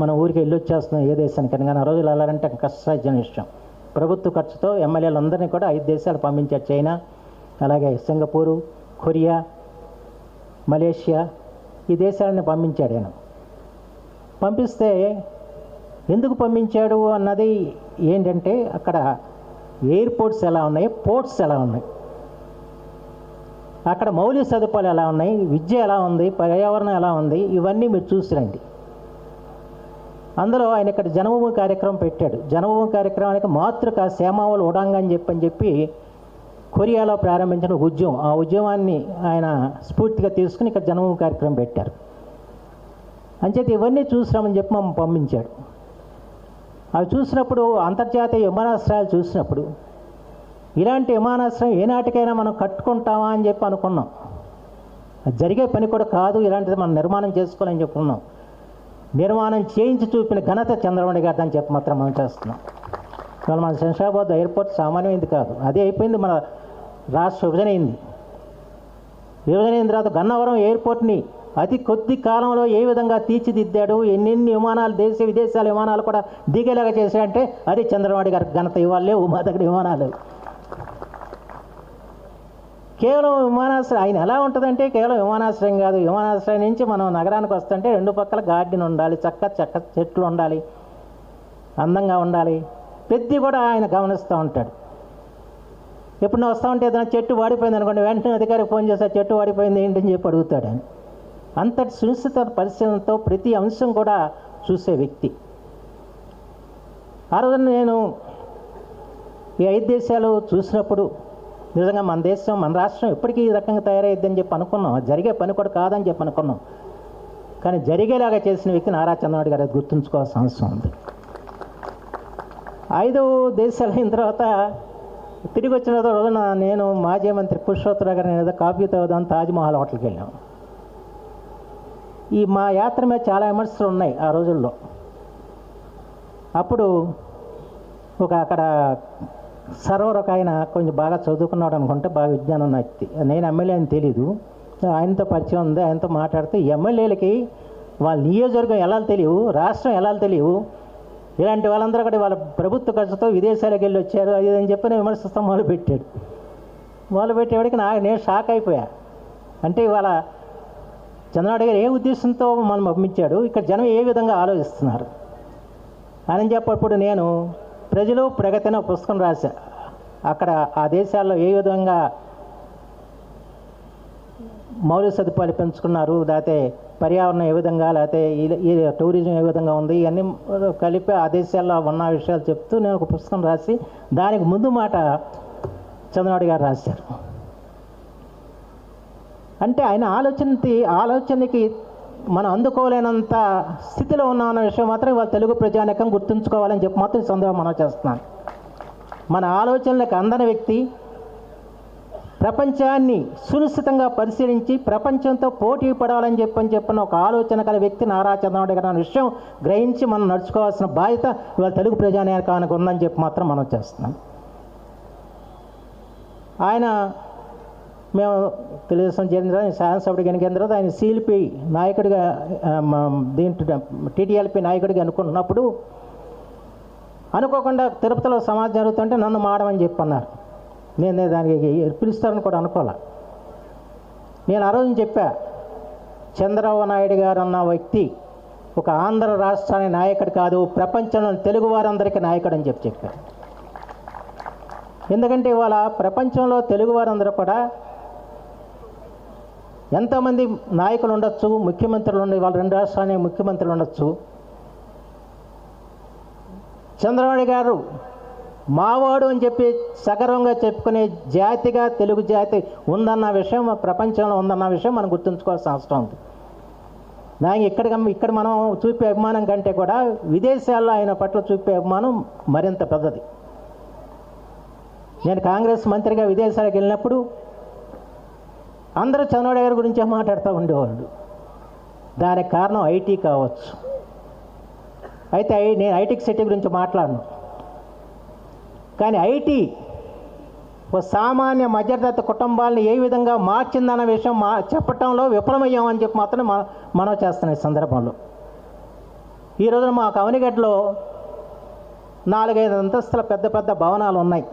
మనం ఊరికి వెళ్ళి వచ్చేస్తున్నాం ఏ దేశానికి కానీ ఆ రోజులు వెళ్ళాలంటే కష్టసాధ్యం విషయం. ప్రభుత్వ ఖర్చుతో ఎమ్మెల్యేలందరినీ కూడా ఐదు దేశాలు పంపించారు. చైనా అలాగే సింగపూరు కొరియా మలేషియా ఈ దేశాలని పంపించాడు ఆయన. పంపిస్తే ఎందుకు పంపించాడు అన్నది ఏంటంటే అక్కడ ఎయిర్పోర్ట్స్ ఎలా ఉన్నాయి పోర్ట్స్ ఎలా ఉన్నాయి అక్కడ మౌలిక సదుపాయాలు ఎలా ఉన్నాయి విద్య ఎలా ఉంది పర్యావరణం ఎలా ఉంది ఇవన్నీ మీరు చూసిరండి. అందులో ఆయన ఇక్కడ జన్మభూమి కార్యక్రమం పెట్టాడు. జన్మభూమి కార్యక్రమానికి మాతృక సేమావులు ఉడాంగ అని చెప్పని చెప్పి కొరియాలో ప్రారంభించిన ఉద్యమం. ఆ ఉద్యమాన్ని ఆయన స్ఫూర్తిగా తీసుకుని ఇక్కడ జన్మభూమి కార్యక్రమం పెట్టారు. అంచేత ఇవన్నీ చూసినామని చెప్పి మమ్మల్ని పంపించాడు. అవి చూసినప్పుడు అంతర్జాతీయ విమానాశ్రయాలు చూసినప్పుడు ఇలాంటి విమానాశ్రయం ఏనాటికైనా మనం కట్టుకుంటామా అని చెప్పి అనుకున్నాం. జరిగే పని కూడా కాదు ఇలాంటిది మనం నిర్మాణం చేసుకోవాలని చెప్పుకున్నాం నిర్మాణం చేయించి చూపిన ఘనత చంద్రమణి గారు అని చెప్పి మాత్రం మనం చేస్తున్నాం. ఇవాళ మన శంషాబాద్ ఎయిర్పోర్ట్ సామాన్యమైంది కాదు. అదే అయిపోయింది మన రాష్ట్ర విభజన అయింది. విభజన అయిన తర్వాత గన్నవరం ఎయిర్పోర్ట్ని అతి కొద్ది కాలంలో ఏ విధంగా తీర్చిదిద్దాడు? ఎన్నెన్ని విమానాలు దేశ విదేశాల విమానాలు కూడా దిగేలాగా చేశాడంటే అది చంద్రబాబు గారి ఘనత ఇవ్వాలి మా దగ్గర విమానాలు. కేవలం విమానాశ్రయం ఆయన ఎలా ఉంటుందంటే కేవలం విమానాశ్రయం కాదు. విమానాశ్రయం నుంచి మనం నగరానికి వస్తుంటే రెండు పక్కల గార్డెన్ ఉండాలి చక్క చక్క చెట్లు ఉండాలి అందంగా ఉండాలి. ప్రతి కూడా ఆయన గమనిస్తూ ఉంటాడు. ఎప్పుడు వస్తూ ఉంటే ఏదైనా చెట్టు వాడిపోయింది అనుకోండి వెంటనే అధికారికి ఫోన్ చేస్తే చెట్టు వాడిపోయింది ఏంటని చెప్పి అడుగుతాడు ఆయన. అంతటి సునిశ్చిత పరిశీలనతో ప్రతి అంశం కూడా చూసే వ్యక్తి. ఆ రోజున నేను ఈ ఐదు దేశాలు చూసినప్పుడు నిజంగా మన దేశం మన రాష్ట్రం ఎప్పటికీ ఈ రకంగా తయారైద్దని చెప్పి అనుకున్నాం. జరిగే పని కూడా కాదని చెప్పి అనుకున్నాం. కానీ జరిగేలాగా చేసిన వ్యక్తి నారా చంద్రబాబు గారు అది గుర్తుంచుకోవాల్సిన అవసరం ఉంది. ఐదు దేశాలు అయిన తర్వాత తిరిగి వచ్చిన రోజున నేను మాజీ మంత్రి పురుషోత్తరావు గారు నేను ఏదో కాఫీ తాగుదాం తాజ్మహల్ హోటల్కి వెళ్ళాం. ఈ మా యాత్ర మీద చాలా విమర్శలు ఉన్నాయి ఆ రోజుల్లో. అప్పుడు ఒక అక్కడ సర్వర్ ఒక ఆయన కొంచెం బాగా చదువుకున్నాడు అనుకుంటే బాగా విజ్ఞానం ఉన్న వ్యక్తి. నేను ఎమ్మెల్యే అని తెలీదు. ఆయనతో పరిచయం ఉంది ఆయనతో మాట్లాడితే ఎమ్మెల్యేలకి వాళ్ళ నియోజకవర్గం ఎలా తెలియవు రాష్ట్రం ఎలా తెలియవు. ఇలాంటి వాళ్ళందరూ కూడా వాళ్ళ ప్రభుత్వ ఖర్చుతో విదేశాలకు వెళ్ళి వచ్చారు అది అని చెప్పి నేను విమర్శిస్తాం మొదలు పెట్టాడు మొదలు పెట్టేవాడికి నా నేను షాక్ అయిపోయా. అంటే ఇవాళ చంద్రబాబు గారు ఏ ఉద్దేశంతో మనం పంపించాడు ఇక్కడ జనం ఏ విధంగా ఆలోచిస్తున్నారు? అని చెప్పప్పుడు నేను ప్రజలు ప్రగతి అనే పుస్తకం రాశా అక్కడ ఆ దేశాల్లో ఏ విధంగా మౌలిక సదుపాయాలు పెంచుకున్నారు లేకపోతే పర్యావరణం ఏ విధంగా లేకపోతే ఈ- టూరిజం ఏ విధంగా ఉంది ఇవన్నీ కలిపి ఆ దేశాల్లో ఉన్న విషయాలు చెప్తూ నేను ఒక పుస్తకం రాసి దానికి ముందు మాట చంద్రనాడు గారు రాశారు. అంటే ఆయన ఆలోచనకి ఆలోచనకి మనం అందుకోలేనంత స్థితిలో ఉన్నామన్న విషయం మాత్రం ఇవాళ తెలుగు ప్రజానికం గుర్తుంచుకోవాలని చెప్పి మాత్రం సందర్భం మనం చేస్తున్నాను. మన ఆలోచనలకు అందని వ్యక్తి ప్రపంచాన్ని సునిశ్చితంగా పరిశీలించి ప్రపంచంతో పోటీ పడాలని చెప్పని చెప్పిన ఒక ఆలోచన గల వ్యక్తి నారా చంద్రబాబు గారు అనే విషయం గ్రహించి మనం నడుచుకోవాల్సిన బాధ్యత ఇవాళ తెలుగు ప్రజానికానికి ఉందని చెప్పి మాత్రం మనం చేస్తున్నాం. ఆయన మేము తెలుగుదేశం చేరిన తర్వాత శాసనసభ్యుడికి ఎన్నికైన తర్వాత ఆయన సిఎల్పి నాయకుడిగా ఆ, దీంట్లో టీటీఎల్పి నాయకుడిగా అనుకుంటున్నప్పుడు అనుకోకుండా తిరుపతిలో సమాజం జరుగుతుంటే నన్ను మాడమని చెప్పన్నారు. నేను దానికి పిలుస్తారని కూడా అనుకోలే. నేను ఆ రోజు చెప్పా చంద్రబాబు నాయుడు గారు అన్న వ్యక్తి ఒక ఆంధ్ర రాష్ట్రానికి నాయకుడు కాదు ప్రపంచంలో తెలుగు వారందరికీ నాయకుడు అని చెప్పి చెప్పారు. ఎందుకంటే ఇవాళ ప్రపంచంలో తెలుగు వారందరూ కూడా ఎంతమంది నాయకులు ఉండొచ్చు? ముఖ్యమంత్రులు ఉండే వాళ్ళు రెండు రాష్ట్రానికి ముఖ్యమంత్రులు ఉండొచ్చు? చంద్రబాబు గారు మావాడు అని చెప్పి సగర్వంగా చెప్పుకునే జాతిగా తెలుగు జాతి ఉందన్న విషయం ప్రపంచంలో ఉందన్న విషయం మనం గుర్తుంచుకోవాల్సిన అవసరం ఉంది. నాకు ఇక్కడ ఇక్కడ మనం చూపే అభిమానం కంటే కూడా విదేశాల్లో ఆయన పట్ల చూపే అభిమానం మరింత పెద్దది. నేను కాంగ్రెస్ మంత్రిగా విదేశాలకు వెళ్ళినప్పుడు అందరూ చంద్రబాబు గారి గురించే మాట్లాడుతూ ఉండేవాళ్ళు. దానికి కారణం ఐటీ కావచ్చు. అయితే ఐ- నేను ఐటీ సిటీ గురించి మాట్లాడను. కానీ ఐటీ ఒక సామాన్య మధ్యతరగతి కుటుంబాలను ఏ విధంగా మార్చిందన్న విషయం మా చెప్పటంలో విఫలమయ్యామని చెప్పి మాత్రం మన మనం చేస్తున్నాం ఈ సందర్భంలో. ఈ రోజున మా కవనిగడ్డలో నాలుగైదు అంతస్తుల పెద్ద పెద్ద భవనాలు ఉన్నాయి